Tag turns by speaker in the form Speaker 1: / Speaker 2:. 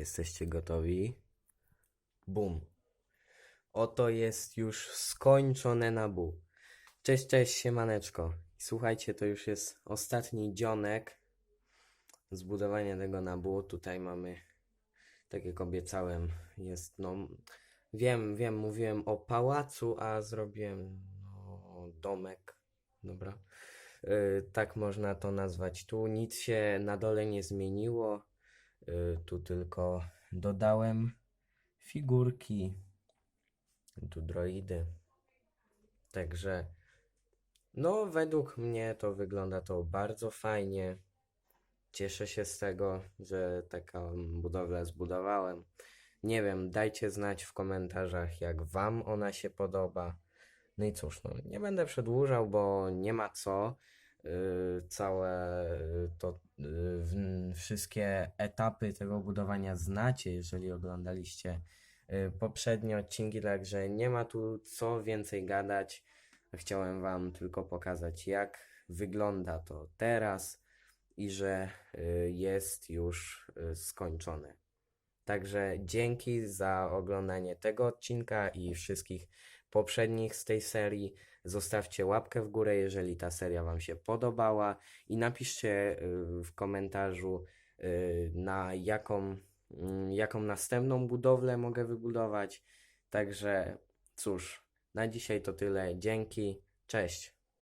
Speaker 1: Jesteście gotowi? Bum. Oto jest już skończone na bu. Cześć, cześć, siemaneczko. Słuchajcie, to już jest ostatni dzionek zbudowania tego nabu. Tutaj mamy, tak jak obiecałem, jest no... Wiem, wiem, mówiłem o pałacu, a zrobiłem no, domek. Dobra. Y, tak można to nazwać. Tu nic się na dole nie zmieniło. Y, tu tylko dodałem figurki. Tu droidy. Także, no, według mnie to wygląda to bardzo fajnie. Cieszę się z tego, że taką budowlę zbudowałem. Nie wiem, dajcie znać w komentarzach, jak Wam ona się podoba. No i cóż, no, nie będę przedłużał, bo nie ma co. Yy, całe yy, to w- wszystkie etapy tego budowania znacie, jeżeli oglądaliście poprzednie odcinki, także nie ma tu co więcej gadać. Chciałem Wam tylko pokazać, jak wygląda to teraz i że jest już skończone. Także dzięki za oglądanie tego odcinka i wszystkich poprzednich z tej serii. Zostawcie łapkę w górę, jeżeli ta seria Wam się podobała i napiszcie y, w komentarzu y, na jaką, mm, jaką następną budowlę mogę wybudować. Także cóż, na dzisiaj to tyle. Dzięki, cześć.